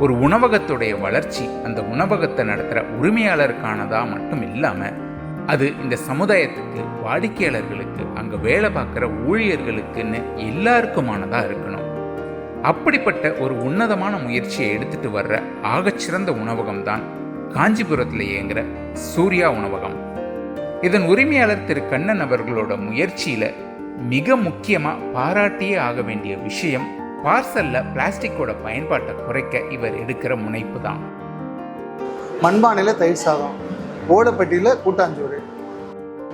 ஒரு உணவகத்துடைய வளர்ச்சி அந்த உணவகத்தை நடத்துகிற உரிமையாளருக்கானதா மட்டும் இல்லாமல் அது இந்த சமுதாயத்துக்கு வாடிக்கையாளர்களுக்கு அங்கே வேலை பார்க்குற ஊழியர்களுக்குன்னு எல்லாருக்குமானதாக இருக்கணும். அப்படிப்பட்ட ஒரு உன்னதமான முயற்சியை எடுத்துட்டு வர்ற ஆகச்சிறந்த உணவகம் தான் காஞ்சிபுரத்தில் இயங்குற சூர்யா உணவகம். இதன் உரிமையாளர் திரு. கண்ணன் அவர்களோட முயற்சியில மிக முக்கியமாக பாராட்டியே ஆக வேண்டிய விஷயம் பார்சலில் பிளாஸ்டிக்கோட பயன்பாட்டை குறைக்க இவர் எடுக்கிற முனைப்பு தான் மண்பானையில் தயிர் சாதம் ஓடப்பட்டியில் கூட்டாஞ்சோறு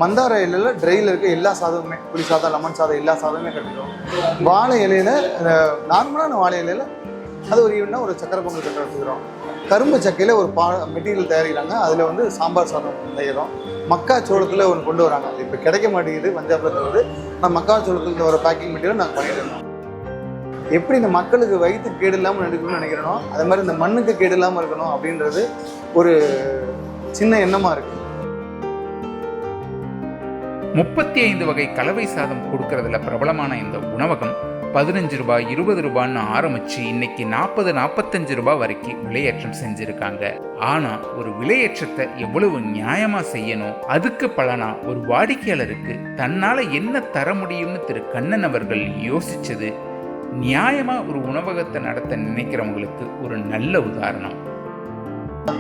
மந்தார இலையில் ட்ரையில் இருக்க எல்லா சாதமுமே புளி சாதம் லெமன் சாதம் எல்லா சாதமுமே கட்டிடும் வாழை இலையில நார்மலான வாழை இலையில் அது ஒரு ஈவெண்ட்டாக ஒரு சக்கரை பொங்கல் கட்ட எடுத்துக்கிறோம் கரும்பு சக்கையில் ஒரு பா மெட்டீரியல் தயாரிக்கிறாங்க. அதில் வந்து சாம்பார் சாதம் செய்கிறோம் மக்காச்சோளத்தில் ஒன்று கொண்டு வராங்க. அது இப்போ கிடைக்க மாட்டேங்குது பஞ்சாபில் தவிர நான் மக்காச்சோளத்தில் வர பேக்கிங் மெட்டீரியல் நாங்கள் பண்ணிட்டு இருந்தோம் எப்படி இந்த மக்களுக்கு வயிற்று கேடு இல்லாமல் நடக்கணும்னு நினைக்கிறனோ அதே மாதிரி இந்த மண்ணுக்கு கேடு இல்லாமல் இருக்கணும் அப்படின்றது ஒரு சின்ன எண்ணமாக இருக்குது முப்பத்தி ஐந்து வகை கலவை சாதம் கொடுக்கறதுல பிரபலமான இந்த உணவகம் பதினஞ்சு ரூபாய் இருபது ரூபான்னு ஆரம்பிச்சு இன்னைக்கு நாற்பது நாற்பத்தஞ்சு ரூபாய் வரைக்கும் விலையேற்றம் செஞ்சுருக்காங்க. ஆனால் ஒரு விலையேற்றத்தை எவ்வளவு நியாயமாக செய்யணும்? அதுக்கு பலனா ஒரு வாடிக்கையாளருக்கு தன்னால் என்ன தர முடியும்னு திரு கண்ணன் அவர்கள் யோசிச்சது நியாயமாக ஒரு உணவகத்தை நடத்த நினைக்கிறவங்களுக்கு ஒரு நல்ல உதாரணம்.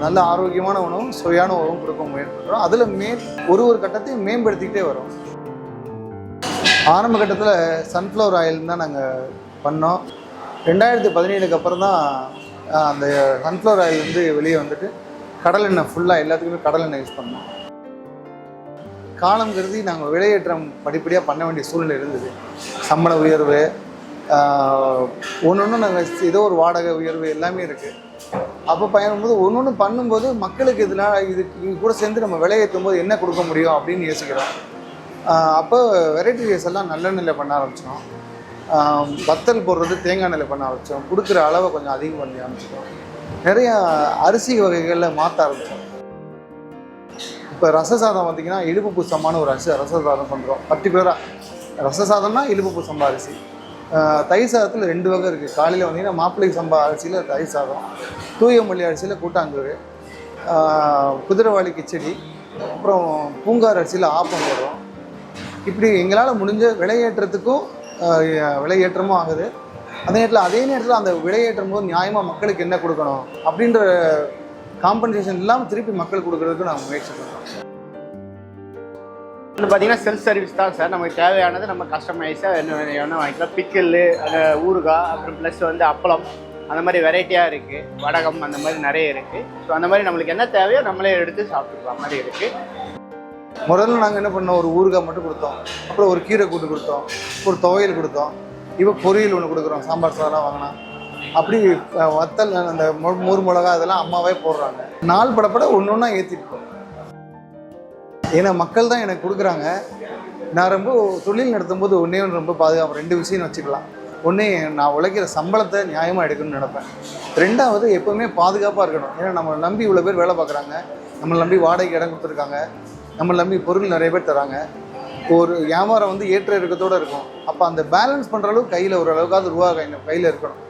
நல்ல ஆரோக்கியமான உணவும் சுவையான உணவும் கொடுக்க முயற்சிக்கிறோம். அதில் மே ஒரு ஒரு கட்டத்தையும் மேம்படுத்திக்கிட்டே வரும். ஆரம்ப கட்டத்தில் சன்ஃப்ளவர் ஆயில் தான் நாங்கள் பண்ணோம். ரெண்டாயிரத்தி பதினேழுக்கு அப்புறம் தான் அந்த சன்ஃப்ளவர் ஆயில் வந்து வெளியே வந்துட்டு கடல் எண்ணெய் ஃபுல்லாக எல்லாத்துக்குமே கடல் எண்ணெய் யூஸ் பண்ணோம். காலம் கருதி நாங்கள் விலையேற்றம் படிப்படியாக பண்ண வேண்டிய சூழ்நிலை இருந்தது. சம்பள உயர்வு ஒன்று ஒன்று நாங்கள் ஏதோ ஒரு வாடகை உயர்வு எல்லாமே இருக்குது அப்போ பயணம்போது ஒன்று ஒன்று பண்ணும்போது மக்களுக்கு இதனால் இதுக்கு இது கூட சேர்ந்து நம்ம விலையேற்றும் போது என்ன கொடுக்க முடியும் அப்படின்னு யோசிக்கிறோம். அப்போ வெரைட்டி ரைஸ் எல்லாம் நல்லெண்ணெயில் பண்ண ஆரம்பித்தோம் வத்தல் போடுறது தேங்காய் எண்ணெயில் பண்ண ஆரம்பித்தோம் கொடுக்குற அளவை கொஞ்சம் அதிகம் பண்ணி ஆரம்பிச்சிட்டோம். நிறையா அரிசி வகைகளில் மாற்ற ஆரம்பித்தோம் இப்போ ரச சாதம் பார்த்தீங்கன்னா இடுப்பு பூசமான ஒரு அரிசி ரச சாதம் பண்ணுறோம் பர்டிகுலராக ரச சாதம்னா இடுப்பு பூசம்பா அரிசி. தயிர் சாதத்தில் ரெண்டு வகை இருக்குது காலையில் வந்தீங்கன்னா மாப்பிள்ளை சம்பா அரிசியில் தயிர் சாதம் தூய மொழி அரிசியில் கூட்டாங்கூர் குதிரைவாளி கிச்சடி அப்புறம் பூங்கார் அரிசியில் ஆப்பம் போடுறோம். இப்படி எங்களால் முடிஞ்ச விலையேற்றத்துக்கும் விலையேற்றமும் ஆகுது. அதே நேரத்தில் அதே நேரத்தில் அந்த விலையேற்றும் போது நியாயமாக மக்களுக்கு என்ன கொடுக்கணும் அப்படின்ற காம்பன்சேஷன் இல்லாமல் திருப்பி மக்கள் கொடுக்குறதுக்கு நாங்கள் முயற்சி பண்ணுறோம் வந்து பார்த்தீங்கன்னா செல்ஃப் சர்வீஸ் தான் சார். நமக்கு தேவையானது நம்ம கஸ்டமைஸாக என்ன வேணும் வாங்கிக்கலாம். பிக்கிள் அந்த ஊறுகாய் அப்புறம் ப்ளஸ் வந்து அப்பளம் அந்த மாதிரி வெரைட்டியாக இருக்குது வடகம் அந்த மாதிரி நிறைய இருக்குது ஸோ அந்த மாதிரி நம்மளுக்கு என்ன தேவையோ நம்மளே எடுத்து சாப்பிட்டுக்கலாம். மாதிரி இருக்குது முதல்ல நாங்கள் என்ன பண்ணோம்? ஒரு ஊறுகாய் மட்டும் கொடுத்தோம். அப்புறம் ஒரு கீரை கூட்டு கொடுத்தோம். ஒரு துவையல் கொடுத்தோம். இப்போ பொரியல் ஒன்று கொடுக்குறோம். சாம்பார் சாதம் வாங்கினா. அப்படி வத்தல் அந்த மு மிளகா இதெல்லாம் அம்மாவே போடுறாங்க. நாள் படப்பட ஒன்று ஒன்றா ஏற்றிட்டு ஏன்னா மக்கள் தான் எனக்கு கொடுக்குறாங்க. நான் ரொம்ப தொழில் நடத்தும் போது ஒன்றே ஒன்று ரொம்ப பாதுகாப்பு ரெண்டு விஷயம் வச்சுக்கலாம். ஒன்று நான் உழைக்கிற சம்பளத்தை நியாயமாக எடுக்கணும்னு நினைப்பேன். ரெண்டாவது எப்போவுமே பாதுகாப்பாக இருக்கணும். ஏன்னா நம்ம நம்பி இவ்வளோ பேர் வேலை பார்க்குறாங்க. நம்மளை நம்பி வாடகைக்கு இடம் கொடுத்துருக்காங்க. நம்மளை நம்பி பொருள் நிறைய பேர் தராங்க. ஒரு வியாபாரம் வந்து ஏற்ற இறக்கத்தோடு இருக்கும். அப்போ அந்த பேலன்ஸ் பண்ணுற அளவுக்கு கையில் ஒரு அளவுக்காவது ரூபா கையில் கையில் இருக்கணும்.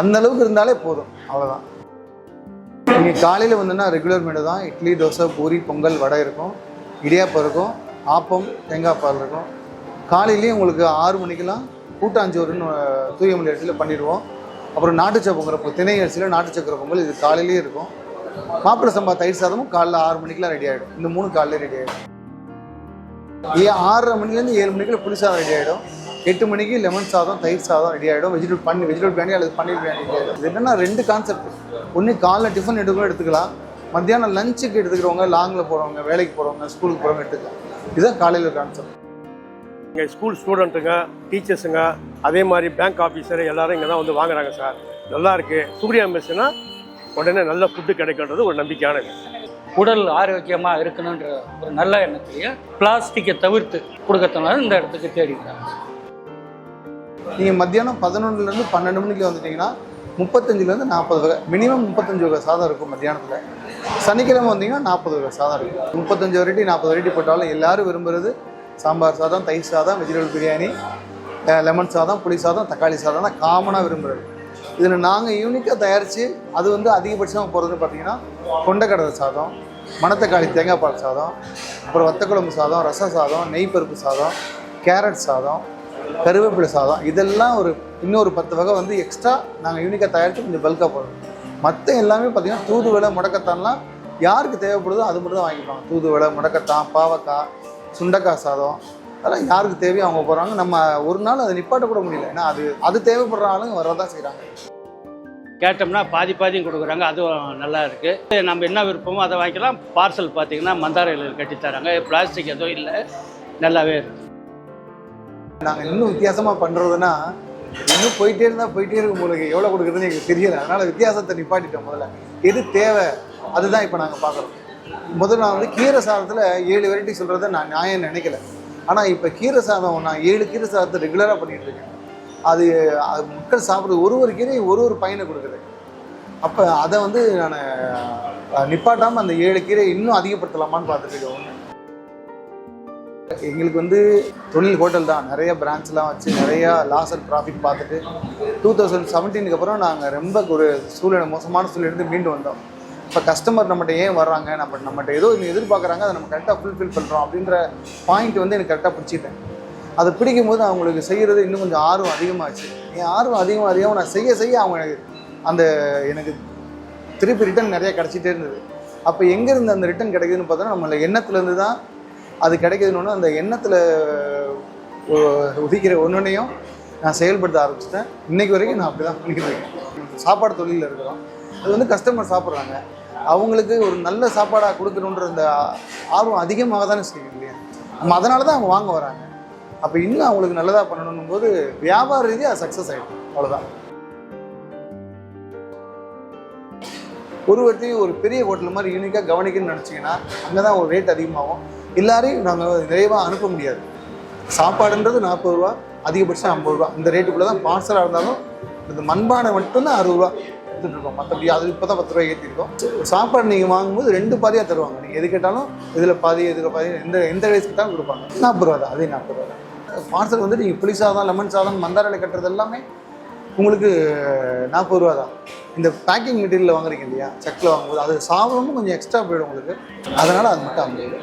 அந்த அளவுக்கு இருந்தாலே போதும். அவ்வளோதான் நீங்கள் காலையில் வந்தோன்னா ரெகுலர் மெனு தான். இட்லி தோசை பூரி பொங்கல் வடை இருக்கும். இடியாப்பம் இருக்கும். ஆப்பம் தேங்காய் பால் இருக்கும். காலையிலேயே உங்களுக்கு ஆறு மணிக்கெல்லாம் கூட்டாஞ்சோறுன்னு அஹ், தூயமல்லி அரிசியில் பண்ணிடுவோம். அப்புறம் நாட்டு திணை அரிசியில் நாட்டுச்சக்கர பொங்கல் இது காலையிலேயே இருக்கும். மாப்பிள்ளை சம்பா தயிர் சாதமும் காலைல ஆறு மணிக்கெலாம் ரெடி ஆகிடும் இந்த மூணு காலையில ரெடி ஆகிடும் ஏ ஆறரை மணிலேருந்து ஏழு மணிக்குள்ள புளிசாதம் ரெடி ஆகிடும் எட்டு மணிக்கு லெமன் சாதம் தயிர் சாதம் ரெடி ஆகிடும் வெஜிடபிள் பண்ணி வெஜிடபிள் பிரியாணி அல்லது பன்னீர் பிரியாணி இது என்னன்னா ரெண்டு கான்செப்ட் ஒன்று காலைல டிஃபன் எடுக்கணும் எடுத்துக்கலாம். மத்தியானம் லஞ்சுக்கு எடுத்துக்கிறவங்க லாங்கில் போகிறவங்க வேலைக்கு போகிறவங்க ஸ்கூலுக்கு போகிறவங்க எடுத்துக்கலாம். இதுதான் காலையில் கான்செப்ட் இங்கே ஸ்கூல் ஸ்டூடெண்ட்டுங்க டீச்சர்ஸுங்க அதே மாதிரி பேங்க் ஆஃபீஸர் எல்லாரும் இங்கே தான் வந்து வாங்குறாங்க சார் நல்லா இருக்கு. சூர்யா மெஸ்ஸுனா உடனே நல்ல ஃபுட்டு கிடைக்கின்றது ஒரு நம்பிக்கையான விஷயம். உடல் ஆரோக்கியமாக இருக்கணுன்ற ஒரு நல்ல எண்ணத்திலேயே பிளாஸ்டிக்கை தவிர்த்து கொடுக்கறதுனால இந்த இடத்துக்கு தேடிக்கிறாங்க. நீங்கள் மத்தியானம் பதினொன்றுலேருந்து பன்னெண்டு மணிக்கு வந்துட்டீங்கன்னா முப்பத்தஞ்சுலேருந்து நாற்பது வகை. மினிமம் முப்பத்தஞ்சு வகை சாதம் இருக்கும் மத்தியானத்தில். சனிக்கிழமை வந்தீங்கன்னா நாற்பது வகை சாதம் இருக்கும். முப்பத்தஞ்சு வெரைட்டி நாற்பது வெரைட்டி போட்டாலும் எல்லாரும் விரும்புகிறது சாம்பார் சாதம் தயிர் சாதம் வெஜிடபிள் பிரியாணி லெமன் சாதம் புளி சாதம் தக்காளி சாதம் தான் காமனாக விரும்புகிறது இதில் நாங்கள் யூனிக்காக தயாரித்து அது வந்து அதிகபட்சமாக போகிறது பார்த்தீங்கன்னா கொண்டக்கடலை சாதம் மணத்தக்காளி தேங்காய் பால் சாதம் அப்புறம் வத்தக்குழம்பு சாதம் ரச சாதம் நெய் பருப்பு சாதம் கேரட் சாதம் கருவேப்பிலை சாதம். இதெல்லாம் ஒரு இன்னொரு பத்து வகை வந்து எக்ஸ்ட்ரா நாங்கள் யூனிக்காக தயாரித்து கொஞ்சம் பல்காக போடுறோம். மற்ற எல்லாமே பார்த்தீங்கன்னா தூதுவளை முடக்கத்தான்லாம் யாருக்கு தேவைப்படுதோ அது மட்டும் தான் வாங்கிப்பாங்க. தூதுவளை முடக்கத்தான் பாவக்காய் சுண்டக்காய் சாதம். அதெல்லாம் யாருக்கு தேவையோ அவங்க போகிறாங்க நம்ம ஒரு நாள் அதை நிப்பாட்ட கூட முடியல. ஏன்னா அது அது தேவைப்படுற ஆளுங்க வரதான் செய்கிறாங்க கேட்டோம்னா பாதி பாதியும் கொடுக்குறாங்க. அதுவும் நல்லா இருக்குது நம்ம என்ன விருப்பமோ அதை வாங்கிக்கலாம். பார்சல் பார்த்தீங்கன்னா மந்தாரையில் கட்டி தராங்க. பிளாஸ்டிக் எதுவும் இல்லை. நல்லாவே இருக்குது நாங்கள் இன்னும் வித்தியாசமாக பண்ணுறதுன்னா இன்னும் போயிட்டே இருந்தால் போயிட்டே இருக்கும் உங்களுக்கு எவ்வளோ கொடுக்குறதுன்னு எங்களுக்கு தெரியல. அதனால் வித்தியாசத்தை நிப்பாட்டிட்டோம் முதல்ல. எது தேவை அதுதான் இப்போ நாங்கள் பார்க்குறோம். முதல்ல நான் வந்து கீரை சாதத்தில் ஏழு வெரைட்டி சொல்கிறத நான் நியாயம் நினைக்கல. ஆனால் இப்போ கீரை சாதம் நான் ஏழு கீரை சாதத்தை ரெகுலராக பண்ணிகிட்டு இருக்கேன். அது அது மக்கள் சாப்பிட்றது ஒரு ஒரு கீரையும் ஒரு ஒரு பயனை கொடுக்குது. அப்போ அதை வந்து நான் நிப்பாட்டாமல் அந்த ஏழு கீரை இன்னும் அதிகப்படுத்தலாமான்னு பார்த்துட்டு இருக்கேன் ஒன்று எங்களுக்கு வந்து தொழில் ஹோட்டல் தான். நிறைய பிரான்ச்லாம் வச்சு நிறையா லாஸ் அண்ட் ப்ராஃபிட் பார்த்துட்டு டூ தௌசண்ட் செவன்டீனுக்கு அப்புறம் நாங்கள் ரொம்ப ஒரு சூழ்நிலை மோசமான சூழ்நிலை மீண்டு வந்தோம். இப்போ கஸ்டமர் நம்மகிட்ட ஏன் வர்றாங்க? நம்ம நம்மகிட்ட ஏதோ ஒன்று எதிர்பார்க்குறாங்க அதை நம்ம கரெக்டாக ஃபுல்ஃபில் பண்ணுறோம் அப்படின்ற பாயிண்ட் வந்து எனக்கு கரெக்டாக பிடிச்சிட்டேன். அதை பிடிக்கும் போது அவங்களுக்கு செய்கிறது இன்னும் கொஞ்சம் ஆர்வம் அதிகமாகச்சு என் ஆர்வம் அதிகமாக அதிகமாக நான் செய்ய செய்ய அவங்க எனக்கு அந்த எனக்கு திருப்பி ரிட்டர்ன் நிறையா கிடச்சிட்டே இருந்தது. அப்போ எங்கேருந்து அந்த ரிட்டர்ன் கிடைக்குதுன்னு பார்த்தோன்னா நம்மள எண்ணத்துலேருந்து தான் அது கிடைக்குதுன்னு அந்த எண்ணத்தில் உதிக்கிற ஒன்றுனையும் நான் செயல்படுத்த ஆரம்பிச்சிட்டேன். இன்னைக்கு வரைக்கும் நான் அப்படி தான் பண்ணிக்கிட்டு இருக்கேன். சாப்பாடு தொழிலில் இருக்கிறோம். அது வந்து கஸ்டமர் சாப்பிட்றாங்க. அவங்களுக்கு ஒரு நல்ல சாப்பாடாக கொடுக்கணுன்ற அந்த ஆர்வம் அதிகமாக தானே செய்யும் இல்லையா? நம்ம அதனால தான் அவங்க வாங்க வராங்க. அப்போ இன்னும் அவங்களுக்கு நல்லதாக பண்ணணும் போது வியாபார ரீதியாக சக்ஸஸ் ஆகிடும் அவ்வளோதான் ஒருவர்த்தையும் ஒரு பெரிய ஹோட்டல் மாதிரி யூனிக்காக கவனிக்கணும்னு நினச்சிங்கன்னா அங்கே தான் ஒரு ரேட் அதிகமாகும். எல்லாரையும் நாங்கள் நிறைவாக அனுப்ப முடியாது. சாப்பாடுன்றது நாற்பது ரூபா அதிகபட்சம் ஐம்பது ரூபா. இந்த ரேட்டுக்குள்ளே தான் பார்சலாக இருந்தாலும் இந்த மண்பானை மட்டும்தான் அறுபது ரூபா எடுத்துகிட்டுருக்கோம் மற்றபடி அது இப்போ தான் பத்து ரூபாய் ஏற்றிருக்கோம் சாப்பாடு நீங்கள் வாங்கும்போது ரெண்டு பாதியாக தருவாங்க. நீங்கள் எது கேட்டாலும் இதில் பாதி இதில் பாதி எந்த எந்த ரைஸ் கேட்டாலும் கொடுப்பாங்க. நாற்பது ரூபா தான் அதே நாற்பது ரூபா தான். பார்சல் வந்து நீங்கள் புளி சாதம் லெமன் சாதம் மந்தாரையில் கட்டுறது எல்லாமே உங்களுக்கு நாற்பது ரூபா தான். இந்த பேக்கிங் மெட்டீரியலில் வாங்குறீங்க இல்லையா? செக்கில் வாங்கும்போது அது சாப்பிடவும் கொஞ்சம் எக்ஸ்ட்ரா போயிடும் உங்களுக்கு. அதனால் அது மட்டும் ஐம்பது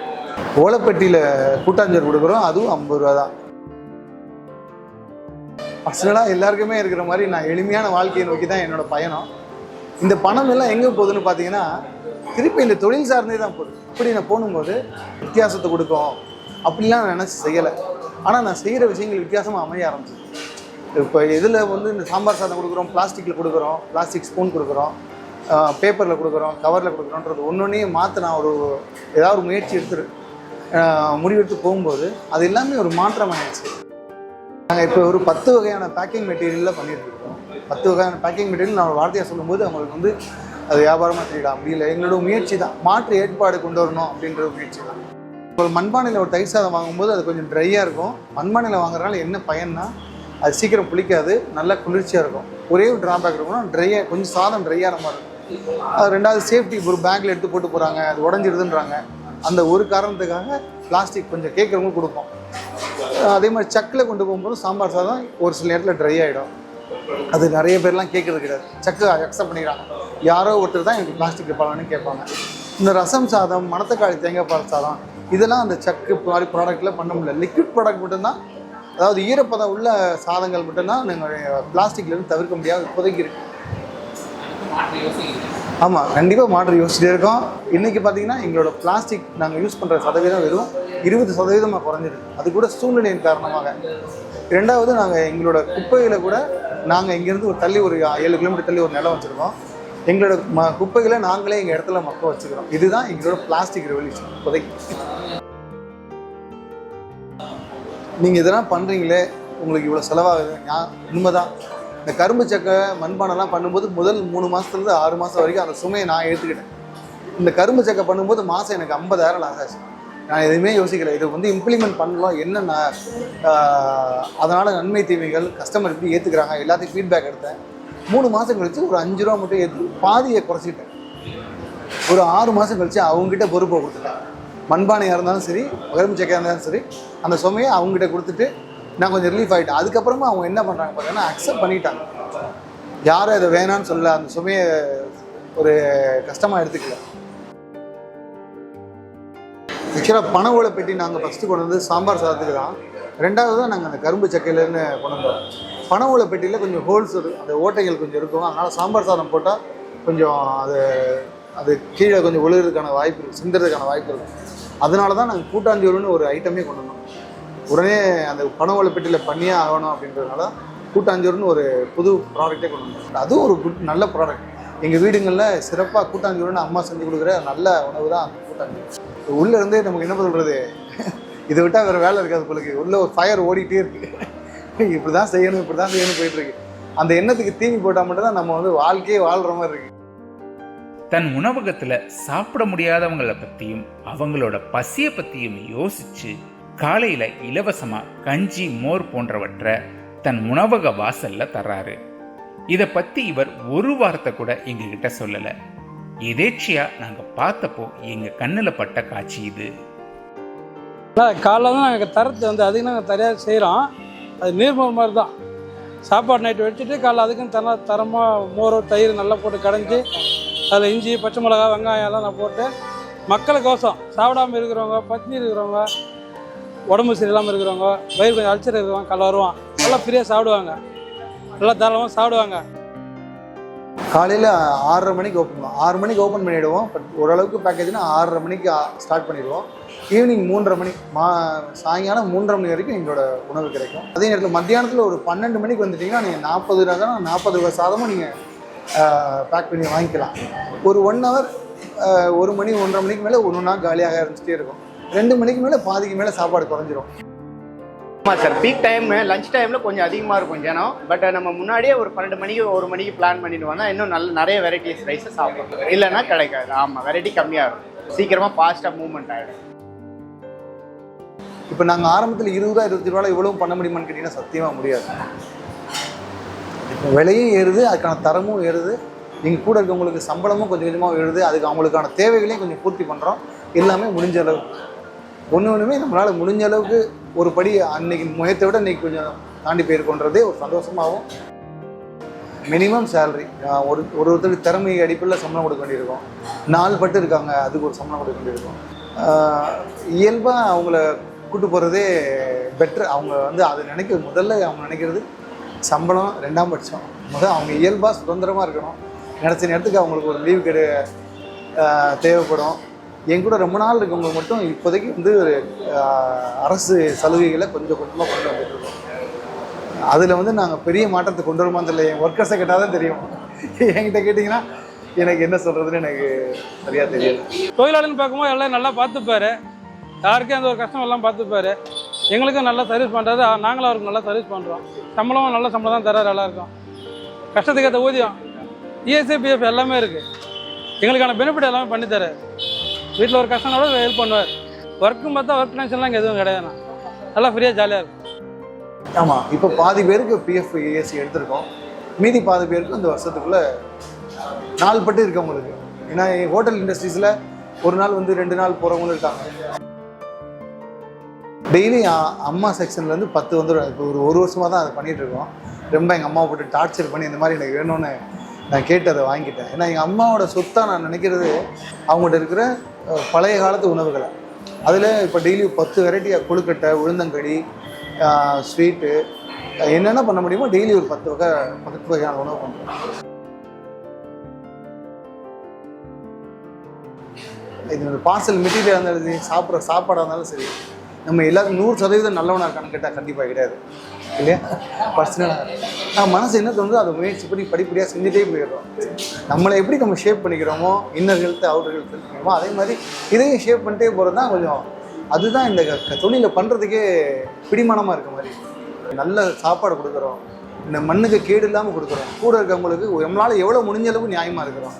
ஓலப்பட்டியில் கூட்டாஞ்சோறு கொடுக்குறோம். அதுவும் ஐம்பது ரூபா தான். பர்சனலாக எல்லாருக்குமே இருக்கிற மாதிரி நான் எளிமையான வாழ்க்கையை நோக்கி தான் என்னோட பயணம். இந்த பணம் எல்லாம் எங்கே போகுதுன்னு பார்த்தீங்கன்னா திருப்பி இந்த தொழில் சார்ந்தே தான் போகுது. இப்படி நான் போகும்போது வித்தியாசத்தை கொடுக்கும். அப்படிலாம் நான் நினச்சி செய்யலை. ஆனால் நான் செய்கிற விஷயங்கள் வித்தியாசமாக அமைய ஆரம்பிச்சிது. இப்போ இதில் வந்து இந்த சாம்பார் சாதம் கொடுக்குறோம் பிளாஸ்டிக்கில் கொடுக்குறோம் பிளாஸ்டிக் ஸ்பூன் கொடுக்குறோம் பேப்பரில் கொடுக்குறோம் கவரில் கொடுக்குறோன்றது ஒன்று ஒன்றையும் மாற்ற நான் ஒரு ஏதாவது ஒரு முயற்சி எடுத்துரு. முடிவெடுத்து போகும்போது அது எல்லாமே ஒரு மாற்றம் ஆயிடுச்சு. நாங்கள் இப்போ ஒரு பத்து வகையான பேக்கிங் மெட்டீரியலில் பண்ணிட்டு இருக்கோம் பத்து வகையான பேக்கிங் மெட்டீரியல் நான் வார்த்தையாக சொல்லும்போது அவங்களுக்கு வந்து அது வியாபாரமாக தெரியலாம் அப்படி இல்லை எங்களோட முயற்சி தான். மாற்று ஏற்பாடு கொண்டு வரணும் அப்படின்ற முயற்சி தான். ஒரு மண்பானையில் ஒரு தயிர் சாதம் வாங்கும்போது அது கொஞ்சம் ட்ரையாக இருக்கும். மண்பானையில் வாங்குறதுனால என்ன பயன்னா அது சீக்கிரம் புளிக்காது. நல்லா குளிர்ச்சியாக இருக்கும். ஒரே ஒரு ட்ராபேக் இருக்கும்னா ட்ரையாக கொஞ்சம் சாதம் ட்ரையான மாதிரி இருக்கும். அது ரெண்டாவது சேஃப்டி ஒரு பேக்கில் எடுத்து போட்டு போகிறாங்க அது உடஞ்சிடுதுன்றாங்க. அந்த ஒரு காரணத்துக்காக பிளாஸ்டிக் கொஞ்சம் கேட்குறவங்க கொடுப்போம். அதே மாதிரி சக்கில் கொண்டு போகும்போது சாம்பார் சாதம் ஒரு சில நேரத்தில் ட்ரை ஆகிடும் அது நிறைய பேர்லாம் கேட்குறது கிடையாது. சக்கு அக்செப்ட் பண்ணிக்கிறாங்க. யாரோ ஒருத்தர் தான் எனக்கு பிளாஸ்டிக் பழம்னு கேட்பாங்க. இந்த ரசம் சாதம் மணத்தக்காளி தேங்காய் பால் சாதம் இதெல்லாம் அந்த சக்கு மாதிரி ப்ராடக்ட்டில் பண்ண முடியல. லிக்விட் ப்ராடக்ட் மட்டும்தான். அதாவது ஈரப்பதம் உள்ள சாதங்கள் மட்டும்தான் நீங்கள் பிளாஸ்டிக்லேருந்து தவிர்க்க முடியாது இப்போதைக்கு இருக்குது ஆமாம் கண்டிப்பாக மாற்று யோசிச்சுட்டே இருக்கோம். இன்றைக்கி பார்த்தீங்கன்னா எங்களோட பிளாஸ்டிக் நாங்கள் யூஸ் பண்ணுற சதவீதம் வெறும் இருபது சதவீதமாக குறைஞ்சிருக்கு. அது கூட சூழ்நிலையின் காரணமாக. ரெண்டாவது நாங்கள் எங்களோட குப்பைகளை கூட நாங்கள் இங்கேருந்து ஒரு தள்ளி ஒரு ஏழு கிலோமீட்டர் தள்ளி ஒரு நிலம் வச்சுருக்கோம். எங்களோட ம குப்பைகளை நாங்களே எங்கள் இடத்துல மக்க வச்சுக்கிறோம். இதுதான் எங்களோட பிளாஸ்டிக் ரெவல்யூஷன் இப்போதைக்கு. நீங்கள் இதெல்லாம் பண்ணுறீங்களே உங்களுக்கு இவ்வளோ செலவாகுது. ஞா- உண்மைதான். இந்த கரும்பு சக்கை மண்பானைலாம் பண்ணும்போது முதல் மூணு மாதத்துலேருந்து ஆறு மாதம் வரைக்கும் அந்த சுமையை நான் ஏற்றுக்கிட்டேன் இந்த கரும்பு சக்கை பண்ணும்போது மாதம் எனக்கு ஐம்பதாயிரம் லாஸ் ஆச்சு. நான் எதுவுமே யோசிக்கல. இது வந்து இம்ப்ளிமெண்ட் பண்ணலாம் என்னென்ன அதனால் நன்மை தீமைகள் கஸ்டமர் எப்படி ஏற்றுக்கிறாங்க எல்லாத்தையும் ஃபீட்பேக் எடுத்தேன். மூணு மாதம் கழித்து ஒரு அஞ்சு ரூபா மட்டும் ஏற்றி பாதியை குறைச்சிட்டேன். ஒரு ஆறு மாதம் கழித்து அவங்ககிட்ட பொறுப்பை கொடுத்துட்டேன். மண்பானையாக இருந்தாலும் சரி கரும்பு சக்கையாக இருந்தாலும் சரி அந்த சுமையை அவங்ககிட்ட கொடுத்துட்டு நான் கொஞ்சம் ரிலீஃப் ஆகிட்டேன் அதுக்கப்புறமா அவங்க என்ன பண்ணுறாங்க பார்த்தீங்கன்னா அக்செப்ட் பண்ணிட்டாங்க. யாரும் இதை வேணாம்னு சொல்ல அந்த சுமையை ஒரு கஷ்டமாக எடுத்துக்கல. ஆக்சுவலாக பண ஓலை பெட்டி நாங்கள் ஃபஸ்ட்டு கொண்டு வந்து சாம்பார் சாதத்துக்கு தான். ரெண்டாவது தான் நாங்கள் அந்த கரும்பு சக்கையிலேருந்து கொண்டு வந்தோம். பண ஓலை பெட்டியில் கொஞ்சம் ஹோல்ஸ் அந்த ஓட்டைகள் கொஞ்சம் இருக்கும். அதனால் சாம்பார் சாதம் போட்டால் கொஞ்சம் அது அது கீழே கொஞ்சம் விழுகிறதுக்கான வாய்ப்பு இருக்குது சிந்துறதுக்கான வாய்ப்பு இருக்கும் அதனால தான் நாங்கள் கூட்டாஞ்சோறுன்னு ஒரு ஐட்டமே கொண்டு வந்தோம். உடனே அந்த பண ஒழப்பீட்டில் பண்ணியே ஆகணும் அப்படின்றதுனால கூட்டாஞ்சோறுன்னு ஒரு புது ப்ராடக்டே கொண்டு வந்தோம் அதுவும் ஒரு குட் நல்ல ப்ராடக்ட் எங்கள் வீடுங்களில் சிறப்பாக கூட்டாஞ்சோறுன்னு அம்மா செஞ்சு கொடுக்குற நல்ல உணவு தான் அந்த கூட்டாஞ்சோறு. உள்ளே இருந்தே நமக்கு என்ன சொல்கிறது இதை விட்டால் வேறு வேலை இருக்காது உங்களுக்கு உள்ளே ஒரு ஃபயர் ஓடிட்டே இருக்குது இப்படி தான் செய்யணும் இப்படி தான் செய்யணும் போயிட்டுருக்கு அந்த எண்ணத்துக்கு தீனி போட்டால் மட்டும்தான் நம்ம வந்து வாழ்க்கையே வாழ்கிற மாதிரி இருக்கு. தன் உணவகத்தில் சாப்பிட முடியாதவங்களை பற்றியும் அவங்களோட பசியை பற்றியும் யோசித்து காலையில் இலவசமாக கஞ்சி மோர் போன்றவற்றை தன் உணவக வாசல்ல தர்றாரு. இதை பற்றி இவர் ஒரு வார்த்தை கூட எங்ககிட்ட சொல்லலை. எதேச்சியா நாங்கள் பார்த்தப்போ எங்கள் கண்ணில் பட்ட காட்சி இது. காலைல தான் நாங்கள் தரத்து வந்து அதுக்கு நாங்கள் தரையாக செய்கிறோம் அது நீர்மோர் மாதிரி தான். சாப்பாடு நைட்டு வச்சுட்டு காலைல அதுக்குன்னு தர தரமாக மோர் தயிர் நல்லா போட்டு கடைஞ்சி அதில் இஞ்சி பச்சை மிளகா வெங்காயம் எல்லாம் நான் போட்டு மக்களுக்கோசம் சாப்பிடாம இருக்கிறவங்க பத்தினி இருக்கிறவங்க உடம்பு சரியில்லாமல் இருக்கிறவங்க வயிறு கொஞ்சம் அல்சர் இருக்கிறவங்க காலைல வருவான். நல்லா ஃப்ரீயாக சாப்பிடுவாங்க. நல்லா தாராளமாக சாப்பிடுவாங்க. காலையில் ஆறரை மணிக்கு ஓப்பன் பண்ணுவோம். ஆறு மணிக்கு ஓப்பன் பண்ணிவிடுவோம் பட் ஓரளவுக்கு பேக்கேஜ்னா ஆறரை மணிக்கு ஸ்டார்ட் பண்ணிடுவோம். ஈவினிங் மூன்றரை மணி மா சாயங்காலம் மூன்றரை மணி வரைக்கும் எங்களோட உணவு கிடைக்கும். அதே நேரத்தில் மத்தியானத்தில் ஒரு பன்னெண்டு மணிக்கு வந்துட்டிங்கன்னா நீங்கள் நாற்பது ரூபா தான் நாற்பது ரூபா சாதமும் நீங்கள் பேக் பண்ணி வாங்கிக்கலாம். ஒரு ஒன் ஹவர் ஒரு மணி ஒன்றரை மணிக்கு மேலே ஒன்று ஒன்றா காலியாக இருந்துகிட்டே இருக்கும். ரெண்டு மணிக்கு மேலே பாதிக்கு மேலே சாப்பாடு குறைஞ்சிரும். ஆமாம் சார் பீக் டைம் லஞ்ச் டைமில் கொஞ்சம் அதிகமாக இருக்கும் ஜனம். பட் நம்ம முன்னாடியே ஒரு பன்னெண்டு மணிக்கு ஒரு மணிக்கு பிளான் பண்ணிட்டு வந்தால் இன்னும் நல்ல நிறைய வெரைட்டிஸ் ரைஸை சாப்பிடலாம். இல்லைன்னா கிடைக்காது. ஆமாம் வெரைட்டி கம்மியாக இருக்கும். சீக்கிரமாக ஃபாஸ்ட்டாக மூவ்மெண்ட் ஆகிடும் இப்போ நாங்கள் ஆரம்பத்தில் இருபது ரூபா இருபத்தி ரூபாய் இவ்வளவும் பண்ண முடியுமான்னு கேட்டிங்கன்னா சத்தியமாக முடியாது. விலையும் ஏறுது அதுக்கான தரமும் ஏறுது. நீங்கள் கூட இருக்கவங்களுக்கு சம்பளமும் கொஞ்சம் கொஞ்சமாக ஏறுது. அதுக்கு அவங்களுக்கான தேவைகளையும் கொஞ்சம் பூர்த்தி பண்ணுறோம் எல்லாமே முடிஞ்ச அளவு ஒன்று ஒன்றுமே நம்மளால் முடிஞ்ச அளவுக்கு ஒரு படி அன்னைக்கு முயத்தை விட இன்னைக்கு கொஞ்சம் தாண்டி போயிருக்கோன்றதே ஒரு சந்தோஷமாகவும் மினிமம் சேலரி ஒரு ஒரு ஒருத்தருக்கு திறமை அடிப்பில் சம்பளம் கொடுக்க வேண்டியிருக்கும். நாலு பட்டு இருக்காங்க அதுக்கு ஒரு சம்பளம் கொடுக்க வேண்டியிருக்கும். இயல்பாக அவங்கள கூட்டு போகிறதே பெட்ரு அவங்க வந்து அதை நினைக்க முதல்ல அவங்க நினைக்கிறது சம்பளம் ரெண்டாம் பட்சம். முதல் அவங்க இயல்பாக சுதந்திரமாக இருக்கணும். நினச்ச நேரத்துக்கு அவங்களுக்கு ஒரு லீவு கெடு தேவைப்படும். என் கூட ரொம்ப நாள் இருக்கவங்க மட்டும் இப்போதைக்கு வந்து ஒரு அரசு சலுகைகளை கொஞ்சம் கொஞ்சமாக கொண்டு வந்துட்டு இருக்கோம். அதில் வந்து நாங்கள் பெரிய மாற்றத்தை கொண்டு வருமா தெரியல. என் ஒர்க்கர்ஸை கேட்டால் தான் தெரியும். என்கிட்ட கேட்டிங்கன்னா எனக்கு என்ன சொல்கிறதுன்னு எனக்கு சரியாக தெரியல தொழிலாளின்னு பார்க்கும்போது எல்லாம் நல்லா பார்த்துப்பாரு. யாருக்கும் அந்த ஒரு கஷ்டம் எல்லாம் பார்த்துப்பாரு. எங்களுக்கும் நல்லா சர்வீஸ் பண்ணுறாரு நாங்களும் அவருக்கு நல்லா சர்வீஸ் பண்ணுறோம் சம்பளமும் நல்ல சம்பளம் தான் தராரு எல்லாருக்கும். கஷ்டத்துக்கு ஏற்ற ஊதியம். இஎஸ்ஐபிஎஃப் எல்லாமே இருக்குது எங்களுக்கான பெனிஃபிட் எல்லாமே பண்ணித்தராரு வீட்டில் ஒரு கஷ்டம்னால ஹெல்ப் பண்ணுவார். ஒர்க்கும் பார்த்தா ஒர்க் டென்ஷன்லாம் இங்கே எதுவும் கிடையாதுண்ணா நல்லா ஃப்ரீயாக ஜாலியாக இருக்கும். ஆமாம் இப்போ பாதி பேருக்கு பிஎஃப் ஏஎஸ்சி எடுத்திருக்கோம். மீதி பாதி பேருக்கு இந்த வருஷத்துக்குள்ளே நாள் பட்டு இருக்கவங்களுக்கு ஏன்னா ஹோட்டல் இண்டஸ்ட்ரீஸில் ஒரு நாள் வந்து ரெண்டு நாள் போகிறவங்களும் இருக்காங்க. டெய்லி அம்மா செக்ஷன்லேருந்து பத்து வந்துடும் இப்போ ஒரு ஒரு வருஷமாக தான் அதை பண்ணிகிட்டு இருக்கோம். ரொம்ப எங்கள் அம்மாவை போட்டு டார்ச்சர் பண்ணி இந்த மாதிரி எனக்கு வேணும்னு நான் கேட்டு அதை வாங்கிட்டேன். ஏன்னா எங்கள் அம்மாவோட சொத்தாக நான் நினைக்கிறது அவங்கள்ட்ட இருக்கிற பழைய காலத்து உணவுகளை. அதில் இப்போ டெய்லி பத்து வெரைட்டியாக கொழுக்கட்டை உளுந்தங்களி ஸ்வீட்டு என்னென்ன பண்ண முடியுமோ டெய்லி ஒரு பத்து வகை பத்து வகையான உணவு பண்ணுறோம் இது பார்சல் மெட்டீரியல் இருந்தாலும் சரி சாப்பிட்ற சாப்பாடாக இருந்தாலும் சரி நம்ம எல்லாரும் நூறு சதவீதம் நல்லவனாக இருக்கான்னு கேட்டால் கண்டிப்பாக கிடையாது. இல்லையா? பர்சனலாக நான் மனசு என்ன தோணுதோ அதை முயற்சி பண்ணி படிப்படியாக செஞ்சுட்டே போயிடுறோம். நம்மளை எப்படி நம்ம ஷேப் பண்ணிக்கிறோமோ இன்னர் ஹெல்த் அவுட்டர் ஹெல்த் பண்ணிக்கிறோமோ அதே மாதிரி இதையும் ஷேப் பண்ணிட்டே போகிறது தான் கொஞ்சம் அதுதான் இந்த க- தொழிலை பண்ணுறதுக்கே பிடிமானமாக இருக்க மாதிரி நல்ல சாப்பாடு கொடுக்குறோம். இந்த மண்ணுக்கு கேடு இல்லாமல் கொடுக்குறோம். கூட இருக்கவங்களுக்கு நம்மளால் எவ்வளோ முடிஞ்ச அளவுக்கு நியாயமாக இருக்கிறோம்.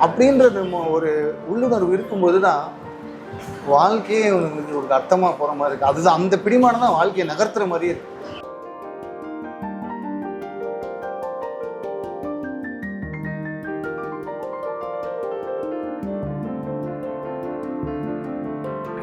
அப்படின்றது ஒரு உள்ளுணர்வு இருக்கும்போது தான் வாழ்க்கையே ஒரு அர்த்தமாக போகிற மாதிரி இருக்குது அதுதான் அந்த பிடிமானம் தான் வாழ்க்கையை நகர்த்துற மாதிரியே இருக்குது